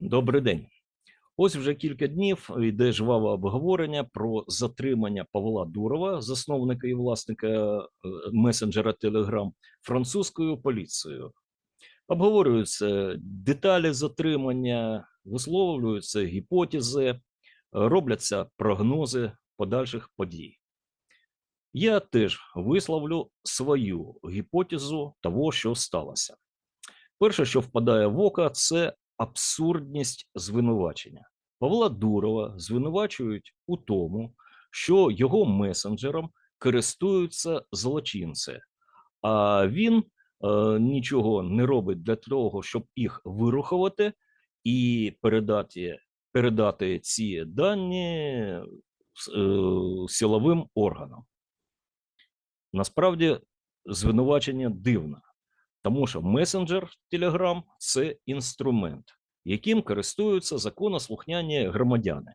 Добрий день. Ось вже кілька днів йде жваве обговорення про затримання Павла Дурова, засновника і власника е, месенджера Telegram, французькою поліцією. Обговорюються деталі затримання, висловлюються гіпотези, робляться прогнози подальших подій. Я теж висловлю свою гіпотезу того, що сталося. Перше, що впадає в око, це абсурдність звинувачення. Павла Дурова звинувачують у тому, що його месенджером користуються злочинці, а він е, нічого не робить для того, щоб їх вирухувати і передати, передати ці дані е, силовим органам. Насправді звинувачення дивне. Тому що месенджер Telegram – це інструмент, яким користуються законослухняні громадяни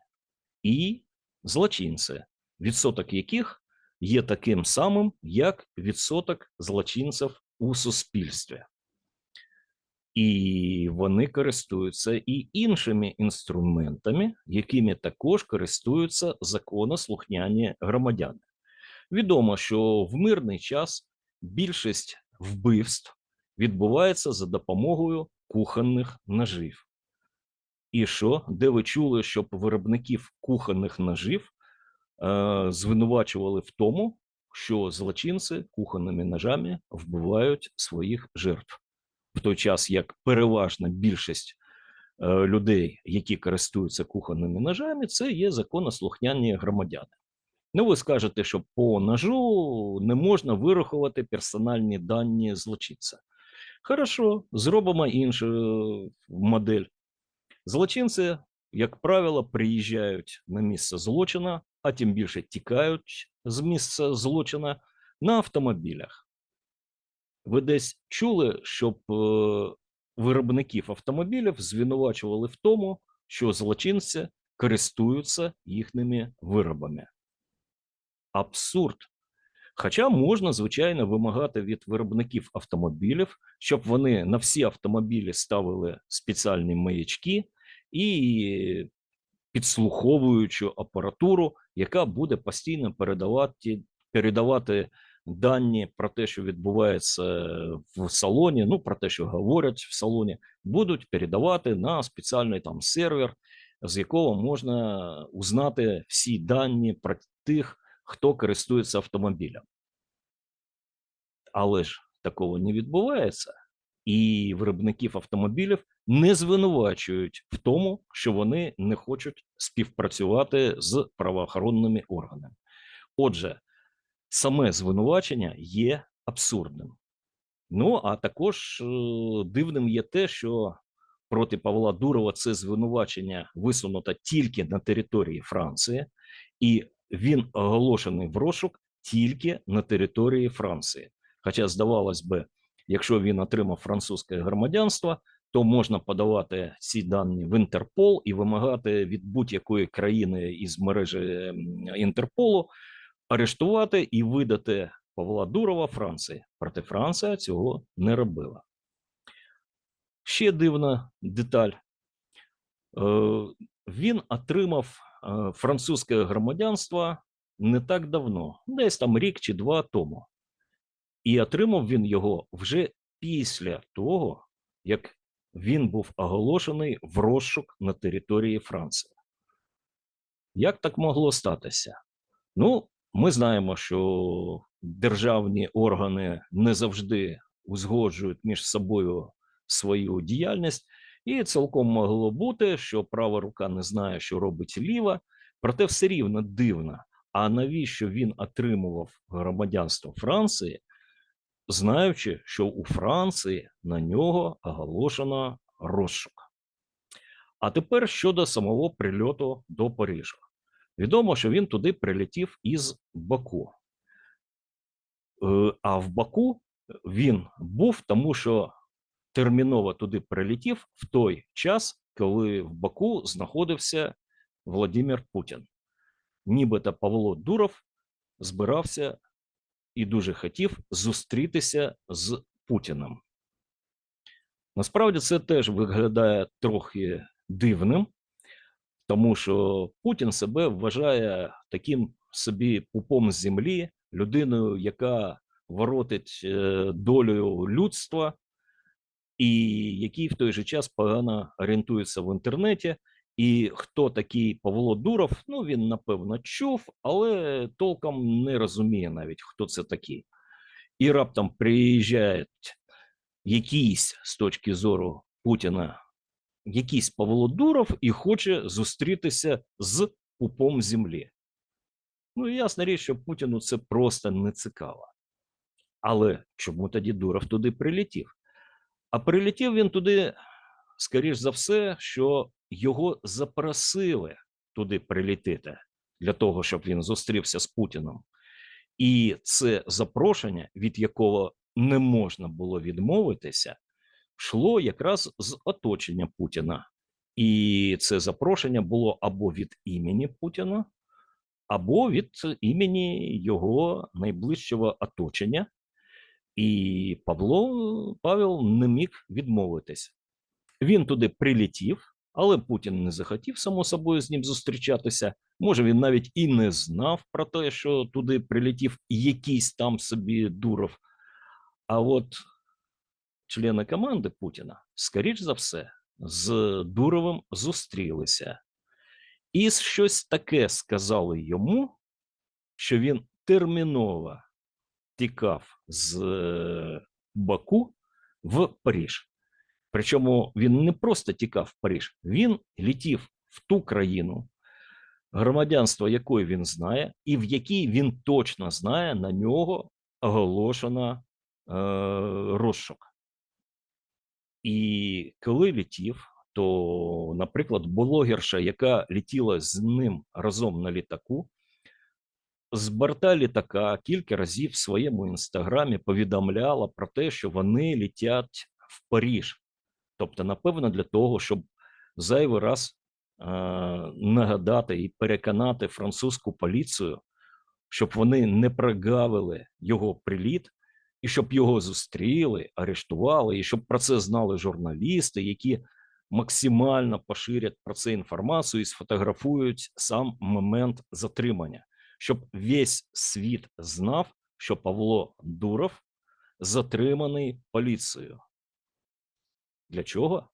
і злочинці, відсоток яких є таким самим, як відсоток злочинців у суспільстві. І вони користуються і іншими інструментами, якими також користуються законослухняні громадяни. Відомо, що в мирний час більшість вбивств відбувається за допомогою кухонних ножів. І що, де ви чули, щоб виробників кухонних ножів е, звинувачували в тому, що злочинці кухонними ножами вбивають своїх жертв, в той час як переважна більшість е, людей, які користуються кухонними ножами, це є законослухняні громадяни. Ну, ви скажете, що по ножу не можна вирахувати персональні дані злочинця. Хорошо, зробимо іншу е, модель. Злочинці, як правило, приїжджають на місце злочину, а тим більше тікають з місця злочину на автомобілях. Ви десь чули, щоб е, виробників автомобілів звинувачували в тому, що злочинці користуються їхніми виробами. Абсурд. Хоча можна, звичайно, вимагати від виробників автомобілів, щоб вони на всі автомобілі ставили спеціальні маячки і підслуховуючу апаратуру, яка буде постійно передавати передавати дані про те, що відбувається в салоні, ну про те, що говорять в салоні, будуть передавати на спеціальний там сервер, з якого можна узнати всі дані про тих, хто користується автомобілем. Але ж такого не відбувається, і виробників автомобілів не звинувачують в тому, що вони не хочуть співпрацювати з правоохоронними органами. Отже, саме звинувачення є абсурдним. Ну а також е, дивним є те, що проти Павла Дурова це звинувачення висунуто тільки на території Франції, і він оголошений в розшук тільки на території Франції. Хоча, здавалось би, якщо він отримав французьке громадянство, то можна подавати ці дані в Інтерпол і вимагати від будь-якої країни із мережі Інтерполу арештувати і видати Павла Дурова Франції. Проте Франція цього не робила. Ще дивна деталь. Е, він отримав е, французьке громадянство не так давно, десь там рік чи два тому. І отримав він його вже після того, як він був оголошений в розшук на території Франції. Як так могло статися? Ну, ми знаємо, що державні органи не завжди узгоджують між собою свою діяльність, і цілком могло бути, що права рука не знає, що робить ліва, проте все рівно дивно. А навіщо він отримував громадянство Франції, знаючи, що у Франції на нього оголошено розшук. А тепер щодо самого прильоту до Парижа. Відомо, що він туди прилетів із Баку. Е, а в Баку він був, тому що терміново туди прилетів в той час, коли в Баку знаходився Владимир Путін. Нібито Павло Дуров збирався і дуже хотів зустрітися з Путіним. Насправді це теж виглядає трохи дивним, тому що Путін себе вважає таким собі пупом з землі, людиною, яка воротить е, долею людства, і який в той же час погано орієнтується в інтернеті. І хто такий Павло Дуров, ну він напевно чув, але толком не розуміє навіть, хто це такий. І раптом приїжджають якийсь з точки зору Путіна, якийсь Павло Дуров і хоче зустрітися з пупом землі. Ну, ясна річ, що Путіну це просто не цікаво. Але чому тоді Дуров туди прилетів? А прилетів він туди, скоріш за все, що його запросили туди прилетіти для того, щоб він зустрівся з Путіном. І це запрошення, від якого не можна було відмовитися, йшло якраз з оточення Путіна. І це запрошення було або від імені Путіна, або від імені його найближчого оточення. І Павло Павел не міг відмовитись. Він туди прилетів, але Путін не захотів само собою з ним зустрічатися. Може, він навіть і не знав про те, що туди прилетів якийсь там собі Дуров. А от члени команди Путіна, скоріш за все, з Дуровим зустрілися. І щось таке сказали йому, що він терміново тікав з е, Баку в Париж. Причому він не просто тікав в Париж, він літів в ту країну, громадянство якої він знає, і в якій він точно знає, на нього оголошено е, розшук. І коли літів, то, наприклад, блогерша, яка літіла з ним разом на літаку, з борта літака кілька разів в своєму інстаграмі повідомляла про те, що вони літять в Париж. Тобто, напевно, для того, щоб зайвий раз е, нагадати і переконати французьку поліцію, щоб вони не прогавили його приліт, і щоб його зустріли, арештували, і щоб про це знали журналісти, які максимально поширять про це інформацію і сфотографують сам момент затримання, щоб весь світ знав, що Павло Дуров затриманий поліцією. Для чого?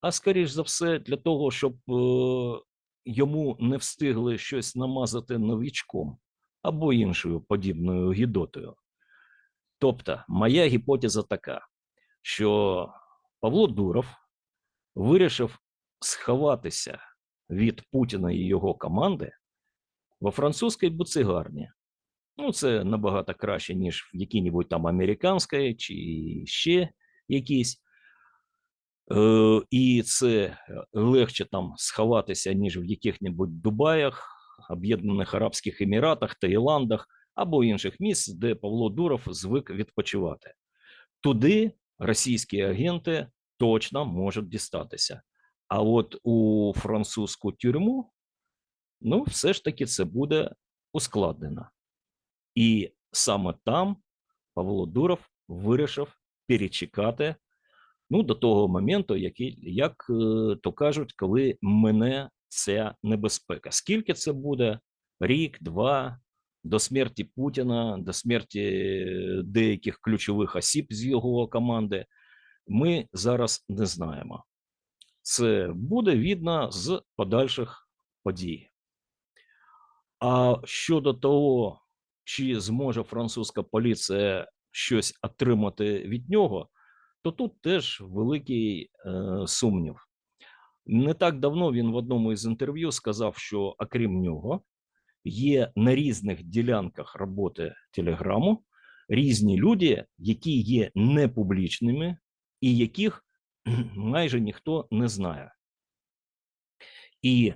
А скоріш за все, для того, щоб е, йому не встигли щось намазати новічком або іншою подібною гідотою. Тобто, моя гіпотеза така, що Павло Дуров вирішив сховатися від Путіна і його команди во французькій буцигарні. Ну, це набагато краще, ніж в якій-небудь там американській чи ще якійсь. І це легше там сховатися, ніж в яких-небудь Дубаях, Об'єднаних Арабських Еміратах, Таїландах або інших місць, де Павло Дуров звик відпочивати. Туди російські агенти точно можуть дістатися. А от у французьку тюрму, ну, все ж таки, це буде ускладнено. І саме там Павло Дуров вирішив перечекати ну, до того моменту, який, як е, то кажуть, коли мене ця небезпека. Скільки це буде? Рік, два, до смерті Путіна, до смерті деяких ключових осіб з його команди, ми зараз не знаємо. Це буде видно з подальших подій. А щодо того, чи зможе французька поліція щось отримати від нього, то тут теж великий е, сумнів. Не так давно він в одному із інтерв'ю сказав, що окрім нього, є на різних ділянках роботи Телеграму різні люди, які є непублічними і яких майже ніхто не знає. І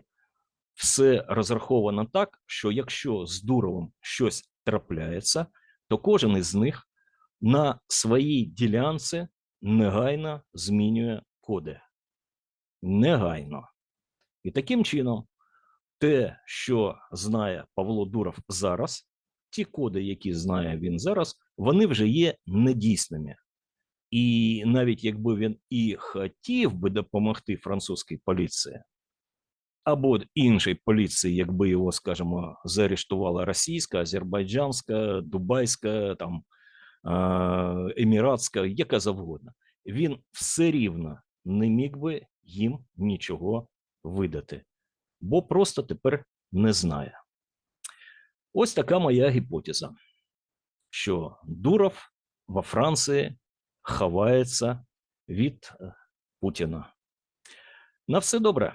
все розраховано так, що якщо з Дуровим щось трапляється, то кожен із них на своїй ділянці негайно змінює коди. Негайно. І таким чином, те, що знає Павло Дуров зараз, ті коди, які знає він зараз, вони вже є недійсними. І навіть якби він і хотів би допомогти французькій поліції, або іншій поліції, якби його, скажімо, заарештувала російська, азербайджанська, дубайська, там еміратська, яка завгодно, він все рівно не міг би їм нічого видати, бо просто тепер не знає. Ось така моя гіпотеза, що Дуров во Франції ховається від е, Путіна. На все добре.